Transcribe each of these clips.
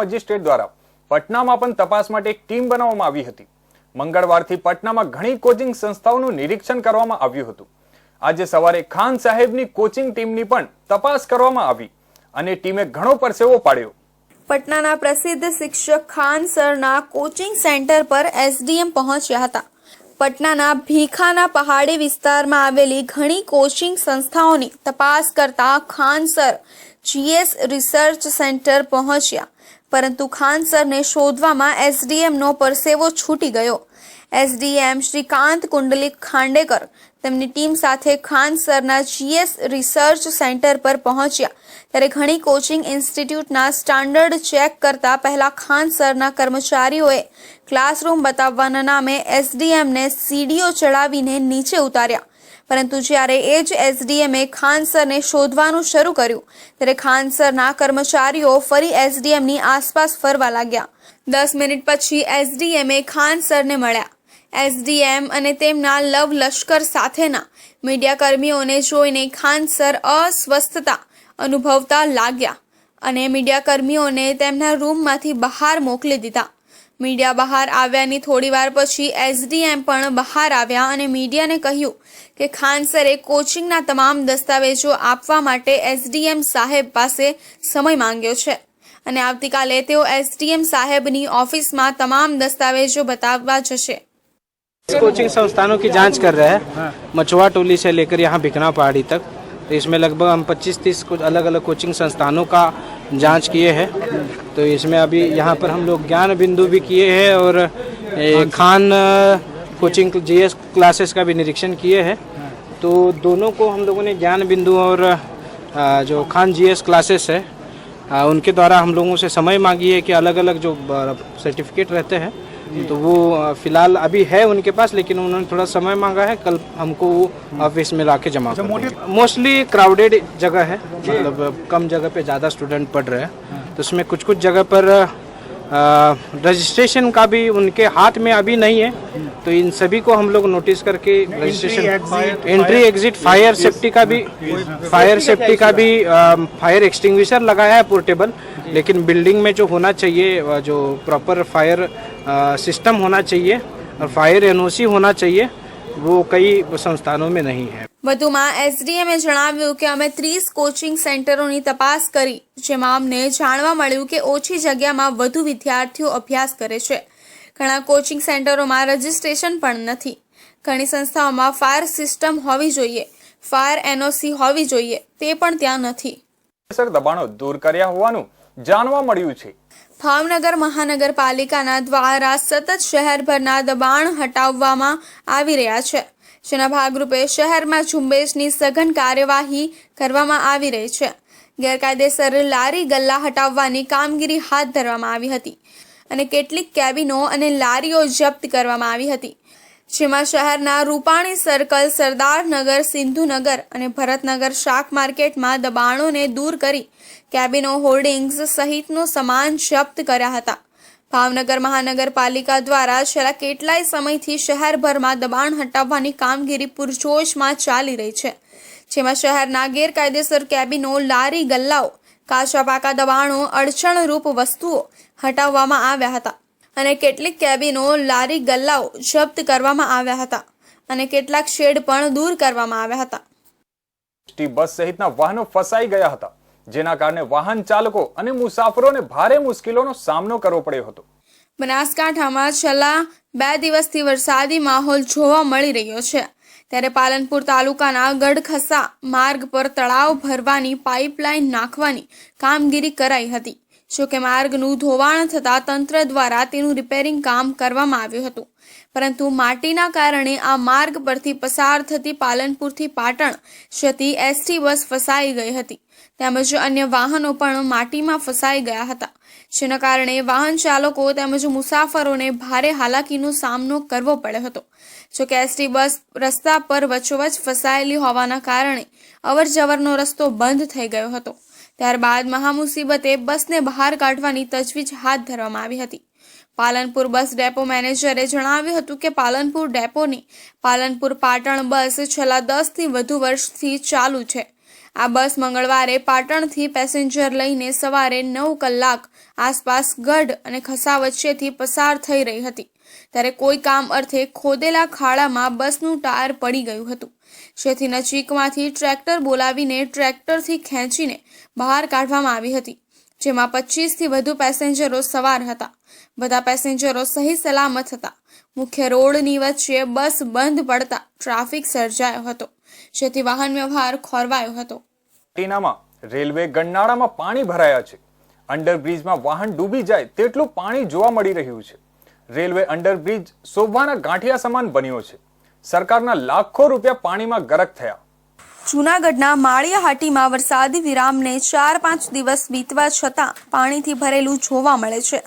Magistrate દ્વારા પટનામાં પણ તપાસ માટે એક ટીમ બનાવવામાં આવી હતી. મંગળવારથી પટનામાં ઘણી કોચિંગ સંસ્થાઓનું નિરીક્ષણ કરવામાં આવ્યું હતું. આજે સવારે ખાન સાહેબની કોચિંગ ટીમની પણ તપાસ કરવામાં આવી અને ટીમે ઘણો પરસેવો પાડ્યો. પટનાના પ્રસિદ્ધ શિક્ષક ખાન સરના કોચિંગ સેન્ટર પર એસડીએમ પહોંચ્યા હતા. પટનાના ભીખાના પહાડી વિસ્તારમાં આવેલી ઘણી કોચિંગ સંસ્થાઓની તપાસ કરતા Khan sir GS research centre પહોંચ્યા. પરંતુ ખાન સરને શોધવામાં એસડીએમનો પરસેવો છૂટી ગયો. એસડીએમ શ્રીકાંત કુંડલિક ખાંડેકર તેમની ટીમ સાથે ખાન સરના જીએસ રિસર્ચ સેન્ટર પર પહોંચ્યા. ત્યારે ઘણી કોચિંગ ઇન્સ્ટિટ્યૂટના સ્ટાન્ડર્ડ ચેક કરતા પહેલા ખાન સરના કર્મચારીઓએ ક્લાસરૂમ બતાવવાના નામે એસડીએમને સીડીઓ ચડાવીને નીચે ઉતાર્યા. પરંતુ જ્યારે એ જ એસડીએમએ ખાન સરને શોધવાનું શરૂ કર્યું, ત્યારે ખાન સરના કર્મચારીઓ ફરી એસડીએમની આસપાસ ફરવા લાગ્યા. દસ મિનિટ પછી એસડીએમએ ખાન સરને મળ્યા. એસડીએમ અને તેમના લવ લશ્કર સાથેના મીડિયા કર્મીઓને જોઈને ખાન સર અસ્વસ્થતા અનુભવતા લાગ્યા અને મીડિયા કર્મીઓને તેમના રૂમમાંથી બહાર મોકલી દીધા. મીડિયા બહાર આવ્યાની થોડી વાર પછી એસડીએમ પણ બહાર આવ્યા અને મીડિયાને કહ્યું કે ખાન સરે કોચિંગના તમામ દસ્તાવેજો આપવા માટે એસડીએમ સાહેબ પાસે સમય માંગ્યો છે અને આવતીકાલે તેઓ એસડીએમ સાહેબની ઓફિસમાં તમામ દસ્તાવેજો બતાવવા જશે कोचिंग संस्थानों की जांच कर रहे हैं मचुआ टोली से लेकर यहाँ भिकना पहाड़ी तक तो इसमें लगभग हम 25-30 कुछ अलग अलग कोचिंग संस्थानों का जाँच किए हैं। तो इसमें अभी यहाँ पर हम लोग ज्ञान बिंदु भी किए हैं और खान कोचिंग जीएस क्लासेस का भी निरीक्षण किए हैं। तो दोनों को हम लोगों ने ज्ञान बिंदु और जो खान जीएस क्लासेस है उनके द्वारा हम लोगों से समय मांगी है कि अलग अलग जो सर्टिफिकेट रहते हैं तो वो फ़िलहाल अभी है उनके पास लेकिन उन्होंने थोड़ा समय मांगा है कल हमको वो ऑफ़िस में लाके जमा कर मोस्टली क्राउडेड जगह है मतलब कम जगह पे ज़्यादा स्टूडेंट पढ़ रहे हैं। तो उसमें कुछ कुछ जगह पर रजिस्ट्रेशन का भी उनके हाथ में अभी नहीं है तो इन सभी को हम लोग नोटिस करके registration entry exit fire safety का भी फायर सेफ्टी का भी फायर एक्सटिंग्विशर लगाया है पोर्टेबल लेकिन बिल्डिंग में जो होना चाहिए जो प्रॉपर फायर सिस्टम होना चाहिए और फायर एनओसी होना चाहिए वो कई संस्थानों में नहीं है। વધુમાં એસડીએમએ જણાવ્યું કે અમે ત્રીસ કોચિંગ સેન્ટરોની તપાસ કરી જેમાં અમને જાણવા મળ્યું કે ઓછી જગ્યામાં વધુ વિદ્યાર્થીઓ અભ્યાસ કરે છે. ઘણા કોચિંગ સેન્ટરોમાં રજિસ્ટ્રેશન પણ નથી. ઘણી સંસ્થાઓમાં ફાયર સિસ્ટમ હોવી જોઈએ ફાયર એનઓસી હોવી જોઈએ તે પણ ત્યાં નથી. દબાણો દૂર કર્યા હોવાનું જાણવા મળ્યું છે. ભાવનગર મહાનગરપાલિકાના દ્વારા સતત શહેરભરના દબાણ હટાવવામાં આવી રહ્યા છે. જેના ભાગરૂપે શહેરમાં ઝુંબેશની સઘન કાર્યવાહી કરવામાં આવી રહી છે. ગેરકાયદેસર લારી ગલ્લા હટાવવાની કામગીરી હાથ ધરવામાં આવી હતી અને કેટલીક કેબિનો અને લારીઓ જપ્ત કરવામાં આવી હતી. જેમાં શહેરના રૂપાણી સર્કલ, સરદારનગર, સિંધુનગર અને ભરતનગર શાક માર્કેટમાં દબાણોને દૂર કરી કેબિનો હોર્ડિંગ્સ સહિતનો સામાન જપ્ત કર્યા હતા. ભાવનગર મહાનગરપાલિકા દ્વારા છેલ્લા કેટલાય સમયથી શહેરભરમાં દબાણ હટાવવાની કામગીરી પૂરજોશમાં ચાલી રહી છે. જેમાં શહેરના ગેરકાયદેસર કેબિનો, લારી, ગલ્લાઓ કાચા પાકા દબાણો, અડચણરૂપ વસ્તુઓ હટાવવામાં આવ્યા હતા અને કેટલીક કેબિનો, લારી, ગલ્લાઓ જપ્ત કરવામાં આવ્યા હતા અને કેટલાક શેડ પણ દૂર કરવામાં આવ્યા હતા. બસ સહિતના વાહનો ફસાઈ ગયા હતા. જેના કારણે વાહન ચાલકો અને મુસાફરોને ભારે મુશ્કેલીનો સામનો કરવો પડ્યો હતો. બનાસકાંઠામાં છેલ્લા બે દિવસથી વરસાદી માહોલ જોવા મળી રહ્યો છે. ત્યારે પાલનપુર તાલુકાના ગઢખસા માર્ગ પર તળાવ ભરવાની પાઇપલાઇન નાખવાની કામગીરી કરાઈ હતી. જોકે માર્ગનું ધોવાણ થતાં તંત્ર દ્વારા તેનું રિપેરિંગ કામ કરવામાં આવ્યું હતું. પરંતુ માટીના કારણે આ માર્ગ પરથી પસાર થતી પાલનપુરથી પાટણ જતી એસટી બસ ફસાઈ ગઈ હતી. તેમજ અન્ય વાહનો પણ માટીમાં ફસાઈ ગયા હતા. જેના કારણે વાહન ચાલકો તેમજ મુસાફરોને ભારે હાલાકીનો સામનો કરવો પડ્યો હતો. જોકે એસટી બસ રસ્તા પર વચ્ચોવચ ફસાયેલી હોવાના કારણે અવરજવરનો રસ્તો બંધ થઈ ગયો હતો. ત્યારબાદ મહામુસીબતે બસને બહાર કાઢવાની તજવીજ હાથ ધરવામાં આવી હતી. પાલનપુર બસ ડેપો મેનેજરે જણાવ્યું હતું કે પાલનપુર ડેપોની પાલનપુર પાટણ બસ છેલ્લા દસથી વધુ વર્ષથી ચાલુ છે. આ બસ મંગળવારે પાટણથી પેસેન્જર લઈને સવારે નવ કલાક આસપાસ ગઢ અને ખસા વચ્ચેથી પસાર થઈ રહી હતી. ત્યારે કોઈ કામ અર્થે ખોદેલા ખાડામાં બસનું ટાયર પડી ગયું હતું. જેથી નજીકમાંથી ટ્રેક્ટર બોલાવીને ટ્રેક્ટરથી ખેંચીને બહાર કાઢવામાં આવી હતી, જેમાં પચીસથી વધુ પેસેન્જરો સવાર હતા. બધા પેસેન્જરો સહી સલામત હતા. મુખ્ય રોડની વચ્ચે બસ બંધ પડતા ટ્રાફિક સર્જાયો હતો, જેથી વાહન વ્યવહાર ખોરવાયો હતો. ટીનામાં રેલવે ગરનાળામાં પાણી ભરાયા છે. અંડરબ્રિજમાં વાહન ડૂબી જાય તેટલું પાણી જોવા મળી રહ્યું છે. રેલવે અંડરબ્રિજ શોભાના ગાંઠિયા સમાન બન્યો છે. સરકારના લાખો રૂપિયા પાણીમાં ગરક થયા. જૂનાગઢના માળિયાહાટીમાં વરસાદી વિરામને ચાર પાંચ દિવસ વીતવા છતાં પાણીથી ભરેલું જોવા મળે છે.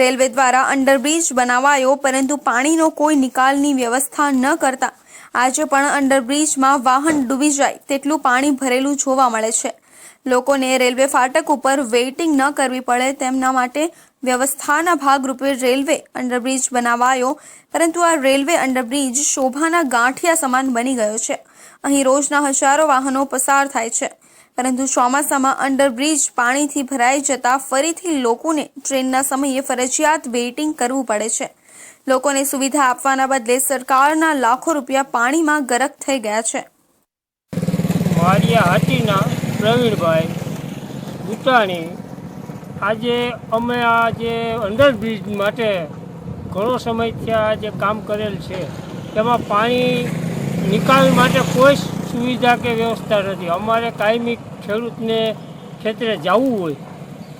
રેલવે દ્વારા અંડરબ્રિજ બનાવાયો, પરંતુ પાણીનો કોઈ નિકાલની વ્યવસ્થા ન કરતા આજે પણ અંડરબ્રિજમાં વાહન ડૂબી જાય તેટલું પાણી ભરેલું જોવા મળે છે. લોકોને રેલવે ફાટક ઉપર વેઇટિંગ ન કરવી પડે તેમના માટે વ્યવસ્થાના ભાગરૂપે રેલવે અંડરબ્રિજ બનાવાયો, પરંતુ આ રેલવે અંડરબ્રિજ શોભાના ગાંઠિયા સમાન બની ગયો છે. અહીં રોજના હજારો વાહનો પસાર થાય છે. પરંતુ ચોમાસામાં અંડરબ્રિજ પાણીથી ભરાઈ જતા ફરીથી લોકોને ટ્રેનના સમયે ફરજિયાત વેઇટિંગ કરવું પડે છે. લોકોને સુવિધા આપવાના બદલે સરકારના લાખો રૂપિયા પાણીમાં ગરક થઈ ગયા છે. મારિયા હાટીના પ્રવીણભાઈ ભૂટાણી આજે અમે આ જે અંડરબ્રિજ માટે ઘણો સમયથી આ જે કામ કરેલ છે, તેમાં પાણી નિકાલ માટે કોઈ સુવિધા કે વ્યવસ્થા નથી. અમારે કાયમી ખેડૂતને ખેતરે જવું હોય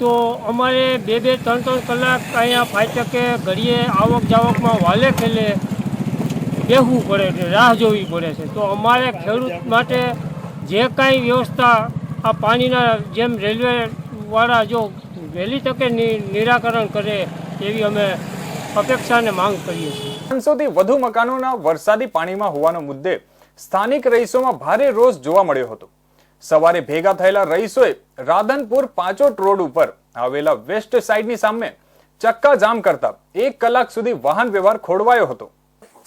તો અમારે બે બે, ત્રણ ત્રણ કલાક અહીંયા ફાટકે ઘડીએ આવક જાવકમાં વાલે ખેલે બેહવું પડે છે, રાહ જોવી પડે છે. તો અમારે ખેડૂત માટે જે કાંઈ વ્યવસ્થા આ પાણીના જેમ રેલવેવાળા જો વહેલી તકે નિરાકરણ કરે એવી અમે અપેક્ષા અને માંગ કરીએ છીએ. પાંચસોથી વધુ મકાનોના વરસાદી પાણીમાં હોવાનો મુદ્દે સ્થાનિક રહીશોમાં ભારે રોષ જોવા મળ્યો હતો. સવારે ભેગા થયેલા રહીશોએ રાધનપુર પાંચોટ રોડ ઉપર આવેલા વેસ્ટ સાઇડની સામે ચક્કા જામ કરતા એક કલાક સુધી વાહન વ્યવહાર ખોડવાયો હતો.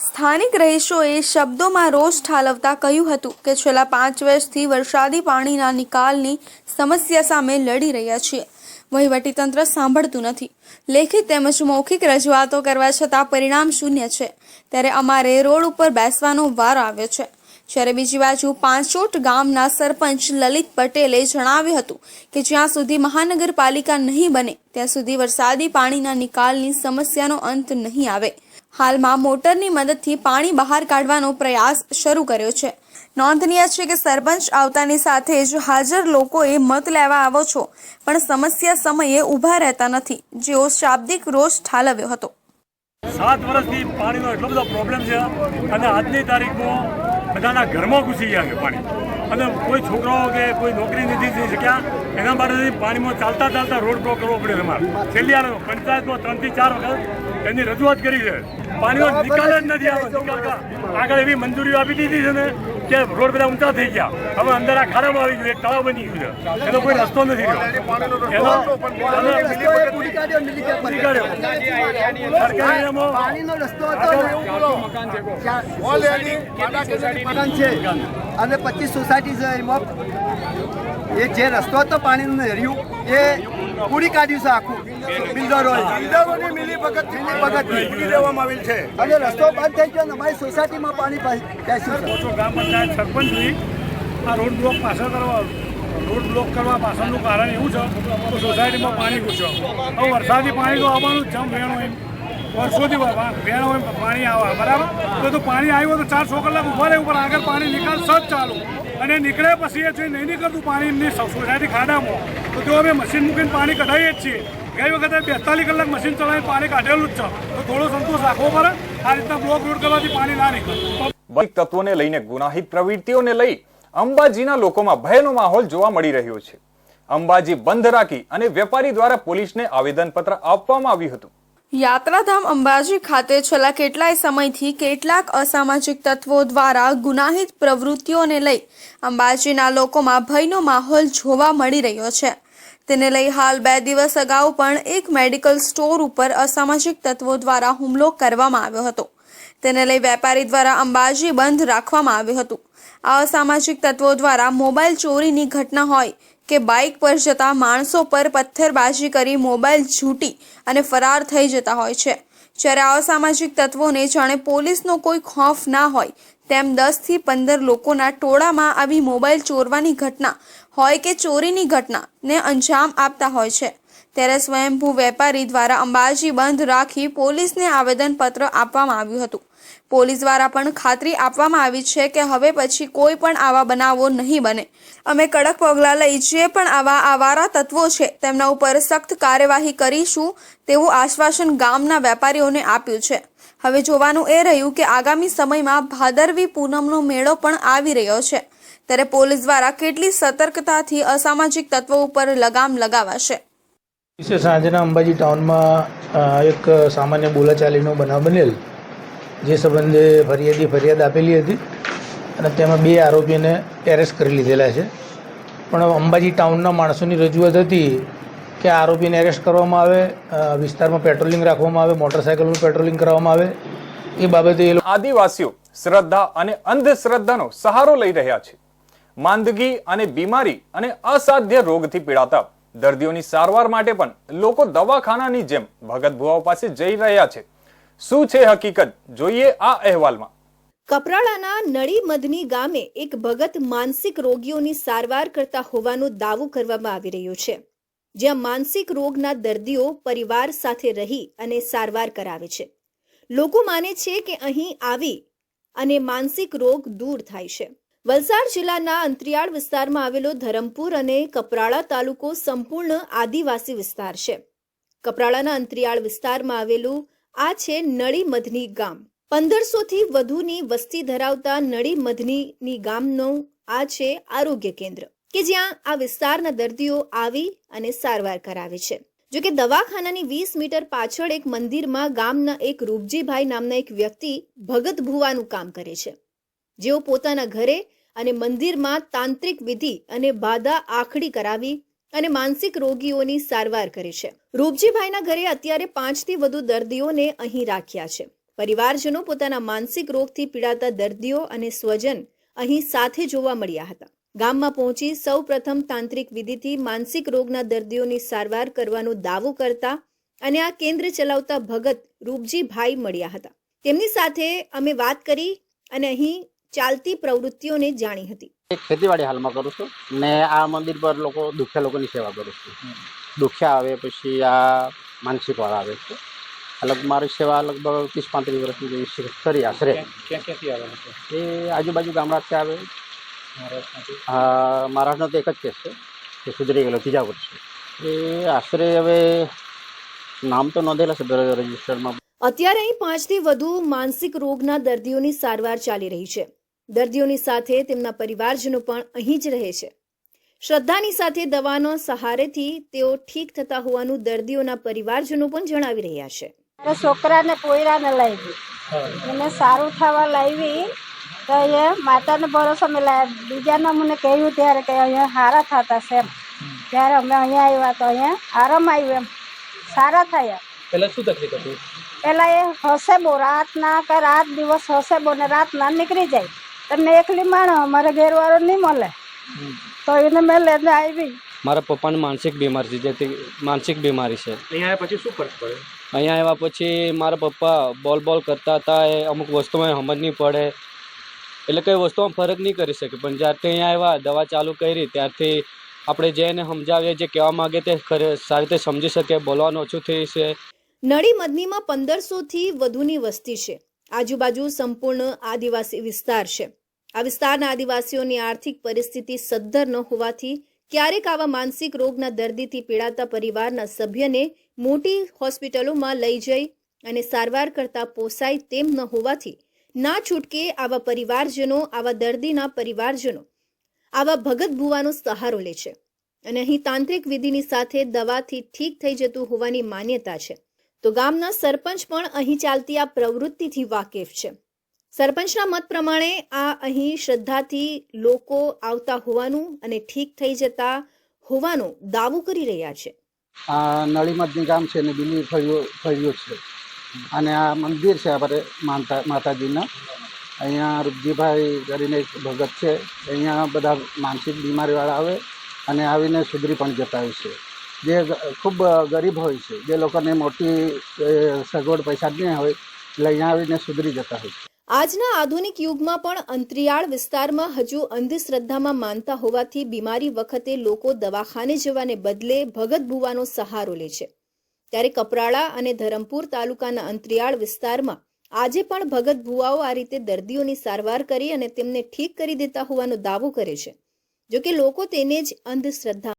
સ્થાનિક રહીશોએ શબ્દોમાં રોષ ઠાલવતા કહ્યું હતું કે છેલ્લા પાંચ વર્ષથી વરસાદી પાણીના નિકાલની સમસ્યા સામે લડી રહ્યા છીએ. વહીવટીતંત્ર સાંભળતું નથી. લેખિત તેમજ મૌખિક રજૂઆતો કરવા છતાં પરિણામ શૂન્ય છે. ત્યારે અમારે રોડ ઉપર બેસવાનો વારો આવ્યો છે. જ્યારે બીજી બાજુ પાંચોટ ગામના સરપંચ લલિત પટેલે જણાવ્યું હતું કે જ્યાં સુધી મહાનગરપાલિકા નહીં બને, ત્યાં સુધી વરસાદી પાણીના નિકાલની સમસ્યાનો અંત નહીં આવે. હાલમાં મોટરની મદદથી પાણી બહાર કાઢવાનો પ્રયાસ શરૂ કર્યો છે. નોંધનીય છે કે સરપંચ આવતાની સાથે જ હાજર લોકોએ મત લેવા આવો છો, પણ સમસ્યા સમયે ઊભા રહેતા નથી. જેઓ શાબ્દિક રોષ ઠાલવ્યો હતો. સાત વર્ષથી પાણીનો એટલો બધો પ્રોબ્લેમ છે અને આજની તારીખમાં બધાના ઘરમાં ઘૂસી ગયા છે પાણી. અને કોઈ છોકરાઓ કે કોઈ નોકરી નથી થઈ શક્યા, એના માટે પાણીમાં ચાલતા ચાલતા રોડ બ્લોક કરવો પડે તમારે છેલ્લી આ પંચાયતમાં ત્રણથી ચાર વખત એની રજૂઆત કરી છે. પાણીનો નિકાલ જ નથી આવ્યો આગળ એવી મંજૂરીઓ આપી દીધી છે ને કે રોડ બધા ઊંચા થઈ ગયા. હવે અંદર આ ખાડામાં આવી ગયું એક તળાવ બની ગયું છે. એનો કોઈ રસ્તો નથી રહ્યો. અને નીકાળ્યો. સરકારી નિયમો પાણીનો રસ્તો હતો ઓલરેડી મકાન છે. અને પચીસ સોસાયટી છે એમાં. એ જે રસ્તો હતો પાણીનું નહેર્યું એ પૂરી કાઢ્યું છે આખું. બિલ્ડરો બિલ્ડરોની મિલી ભગત મિલી ભગત દેવામાં આવેલ છે. અને રસ્તો બંધ થઈ ગયો અમારી સોસાયટીમાં પાણી બેસ્યું ગ્રામ પંચાયત સરપંચની આ રોડ બ્લોક પાછળ કરવા રોડ બ્લોક કરવા પાછળનું કારણ એવું છે કે સોસાયટીમાં પાણી ઘૂસ્યો. હવે વરસાદી પાણી તો આવવાનું જમ વેણ હોય વર્ષોથી વેણ હોય પાણી આવે, બરાબર? તો તો પાણી આવ્યું તો ચાર છ કલાક ઊભા રહેવું પણ આગળ પાણી નિકાલ સજ ચાલુ. અને નીકળે પછી એ છે નહીં નીકળતું પાણી, એમની સો- સોસાયટી ખાડામાં. તો તેઓ અમે મશીન મૂકીને પાણી કઢાવીએ જ છીએ. ગઈ વખતે બેતાલીસ કલાક મશીન ચલાવીને પાણી કાઢેલું જ છે. તો થોડો સંતોષ રાખવો પડે. આ રીતના બ્લોક રોડ કરવાથી પાણી ના નીકળે. તત્વોને લઈને ગુનાહિત પ્રવૃત્તિઓને લઈ અંબાજીના લોકોમાં ભયનો માહોલ જોવા મળી રહ્યો છે. અંબાજી બંધ રાખી અને વેપારી દ્વારા પોલીસને આવેદનપત્ર આપવામાં આવ્યું હતું. યાત્રાધામ અંબાજી ખાતે છેલ્લા કેટલાય સમયથી કેટલાક અસામાજિક તત્વો દ્વારા ગુનાહિત પ્રવૃત્તિઓને લઈ અંબાજીના લોકોમાં ભયનો માહોલ જોવા મળી રહ્યો છે. તેને લઈ હાલ બે દિવસ અગાઉ પણ એક મેડિકલ સ્ટોર ઉપર અસામાજિક તત્વો દ્વારા હુમલો કરવામાં આવ્યો હતો. તેને લઈ વેપારી દ્વારા અંબાજી બંધ રાખવામાં આવ્યું હતું. આ અસામાજિક તત્વો દ્વારા મોબાઈલ ચોરીની ઘટના હોય કે બાઇક પર જતા માણસો પર પથ્થરબાજી કરી મોબાઈલ ઝૂંટી અને ફરાર થઈ જતા હોય છે. જ્યારે અસામાજિક તત્વોને જાણે પોલીસનો કોઈ ખોફ ના હોય, તેમ દસથી પંદર લોકોના ટોળામાં આવી મોબાઈલ ચોરવાની ઘટના હોય કે ચોરીની ઘટનાને અંજામ આપતા હોય છે. ત્યારે સ્વયંભૂ વેપારી દ્વારા અંબાજી બંધ રાખી પોલીસને આવેદનપત્ર આપવામાં આવ્યું હતું. પોલીસ દ્વારા પણ ખાતરી આપવામાં આવી છે કે હવે પછી કોઈ પણ આવા બનાવો નહીં બને. અમે કડક પગલાં લઈ જે પણ આવા આવારા તત્વો છે તેમના ઉપર સખ્ત કાર્યવાહી કરીશું તેવું આશ્વાસન ગામના વેપારીઓને આપ્યું છે. હવે જોવાનું એ રહ્યું કે આગામી સમયમાં ભાદરવી પૂનમનો મેળો પણ આવી રહ્યો છે. ત્યારે પોલીસ દ્વારા કેટલી સતર્કતાથી અસામાજિક તત્વો ઉપર લગામ લગાવાશે. વિશે સાંજના અંબાજી ટાઉનમાં એક સામાન્ય બોલાચાલીનો બનાવ બનેલ, જે સંબંધે ફરિયાદી ફરિયાદ આપેલી હતી અને તેમાં બે આરોપીને એરેસ્ટ કરી લીધેલા છે. પણ અંબાજી ટાઉનના માણસોની રજૂઆત હતી કે આરોપીને એરેસ્ટ કરવામાં આવે વિસ્તારમાં પેટ્રોલિંગ રાખવામાં આવે મોટરસાયકલનું પેટ્રોલિંગ કરવામાં આવે, એ બાબતે એ આદિવાસીઓ શ્રદ્ધા અને અંધશ્રદ્ધાનો સહારો લઈ રહ્યા છે. માંદગી અને બીમારી અને અસાધ્ય રોગથી પીડાતા દર્દીઓની સારવાર માટે પણ લોકો દવાખાનાની જેમ ભગત ભુવાઓ પાસે જઈ રહ્યા છે. શું છે હકીકત? જોઈએ આ અહેવાલમાં. કપરાળાના નળી મધની ગામે એક ભગત માનસિક રોગીઓની સારવાર કરતા હોવાનો દાવો કરવામાં આવી રહ્યો છે. જ્યાં માનસિક રોગના દર્દીઓ પરિવાર સાથે રહી અને સારવાર કરાવે છે. લોકો માને છે કે અહીં આવી અને માનસિક રોગ દૂર થાય છે. વલસાડ જિલ્લાના અંતરિયાળ વિસ્તારમાં આવેલો ધરમપુર અને કપરાળા તાલુકો સંપૂર્ણ આદિવાસી વિસ્તાર છે. કપરાળાના અંતરિયાળ વિસ્તારમાં આવેલું આ છે નળી મધની ગામ. પંદરસોથી વધુની વસ્તી ધરાવતા નળી મધની ગામનું આ છે આરોગ્ય કેન્દ્ર, કે જ્યાં આ વિસ્તારના દર્દીઓ આવી અને સારવાર કરાવે છે. જો કે દવાખાનાની વીસ મીટર પાછળ એક મંદિરમાં ગામના એક રૂપજીભાઈ નામના એક વ્યક્તિ ભગત ભુવાનું કામ કરે છે. જેઓ પોતાના ઘરે અને મંદિરમાં તાંત્રિક વિધિ અને બાધા આખડી કરાવી અને માનસિક રોગીઓની સારવાર કરે છે. રૂપજીભાઈના ઘરે અત્યારે પાંચથી વધુ દર્દીઓને અહીં રાખ્યા છે. પરિવારજનો પોતાના માનસિક રોગથી પીડાતા દર્દીઓ અને સ્વજન અહીં સાથે જોવા મળ્યા હતા. ગામમાં પહોંચી સૌ પ્રથમ તાંત્રિક વિધિથી માનસિક રોગના દર્દીઓની સારવાર કરવાનો દાવો કરતા અને આ કેન્દ્ર ચલાવતા ભગત રૂપજીભાઈ મળ્યા હતા. તેમની સાથે અમે વાત કરી અને અહીં ચાલતી પ્રવૃત્તિઓને જાણી હતી. ખેતીવાડી હાલમાં કરું છું ને આ મંદિર પર લોકો દુખ્યા લોકોની સેવા કરું છું. દુખ્યા આવે પછી આ માનસિક વાળા આવે છે. અલગ મારી સેવા લગભગ ત્રીસ પાંત્રીસ વર્ષની જેવી કરી આશરે. એ આજુબાજુ ગામડાથી આવે. મહારાષ્ટ્રનો તો એક જ કેસ છે. કે સુધરી ગયેલો ત્રીજા વર્ષે. એ આશરે હવે નામ તો નોંધેલા છે રજિસ્ટરમાં. અત્યારે અહીં પાંચથી વધુ માનસિક રોગના દર્દીઓની સારવાર ચાલી રહી છે. દર્દીઓની સાથે તેમના પરિવારજનો પણ અહીં જ રહે છે. શ્રદ્ધાની સાથે દવાનો સહારેથી તેઓ ઠીક થતા હોવાનું દર્દીઓના પરિવારજનો પણ જણાવી રહ્યા છે. છોકરાને પોયરાને લાવી એને સારું થવા લાવી તો એ માતાને ભરોસો મેં લાવ્યા બીજાને મને કહ્યું ત્યારે કે અહીંયા સારા થતા છે એમ. ત્યારે અમે અહીંયા આવ્યા તો અહીંયા આરામ આવ્યો એમ. સારા થયા. પહેલાં શું તકલીફ હતી? પેલા એ હશે બહુ. રાતના કે રાત દિવસ હશે બહુ ને રાતના નીકળી જાય. તમને એકલી માણો અમારે ઘેરવાળો નહીં મળે. તો એને મેં લઈને આવી. મારા પપ્પાને માનસિક બીમાર છે જેથી માનસિક બીમારી છે. અહીંયા આવ્યા પછી શું ફરક પડે? અહીંયા આવ્યા પછી મારા પપ્પા બોલ બોલ કરતા હતા એ અમુક વસ્તુમાં સમજ નહીં પડે. એટલે કઈ વસ્તુમાં ફરક નહીં કરી શકે. પણ જ્યારથી અહીંયા આવ્યા દવા ચાલુ કરી ત્યારથી આપણે જેને સમજાવીએ જે કહેવા માગે તે ખરે સારી રીતે સમજી શકે બોલવાનું ઓછું થઈ છે નળી મદનીમાં પંદરસોથી વધુની વસ્તી છે. આજુબાજુ સંપૂર્ણ આદિવાસી વિસ્તાર છે. આ વિસ્તારના આદિવાસીઓની આર્થિક પરિસ્થિતિ સદ્ધર ન હોવાથી ક્યારેક આવા માનસિક રોગના દર્દીથી પીડાતા પરિવારના સભ્યને મોટી હોસ્પિટલોમાં લઈ જઈ અને સારવાર કરતા પોસાય તેમ ન હોવાથી ના છૂટકે આવા પરિવારજનો, આવા દર્દીના પરિવારજનો આવા ભગત ભુવાનો સહારો લે છે. અને અહીં તાંત્રિક વિધિની સાથે દવાથી ઠીક થઈ જતું હોવાની માન્યતા છે. તો ગામના સરપંચ પણ અહીં ચાલતી આ પ્રવૃત્તિથી વાકેફ છે. સરપંચના મત પ્રમાણે આ અહીં શ્રદ્ધાથી લોકો આવતા હોવાનું અને ઠીક થઈ જતા હોવાનો દાવો કરી રહ્યા છે. આ નળીમદની ગામ છે ને બિલી ફળીઓ ફળીઓ છે. અને આ મંદિર છે આપણે માનતા, માતાજીના. અહીંયા રૂપજીભાઈ કરીને એક ભગત છે. અહીંયા બધા માનસિક બીમારીવાળા આવે અને આવીને સુધરી પણ જતા હોય છે. જે ખૂબ ગરીબ હોય છે. જે લોકોને મોટી સગવડ પૈસા નહીં હોય, એટલે અહીંયા આવીને સુધરી જતા હોય છે. આજના આધુનિક યુગમાં પણ અંતરિયાળ વિસ્તારમાં હજુ અંધશ્રદ્ધામાં માનતા હોવાથી બીમારી વખતે લોકો દવાખાને જવાને બદલે ભગત ભુવાનો સહારો લે છે. ત્યારે કપરાળા અને ધરમપુર તાલુકાના અંતરિયાળ વિસ્તારમાં આજે પણ ભગત ભુવાઓ આ રીતે દર્દીઓની સારવાર કરી અને તેમને ઠીક કરી દેતા હોવાનો દાવો કરે છે. જોકે લોકો તેને જ અંધશ્રદ્ધા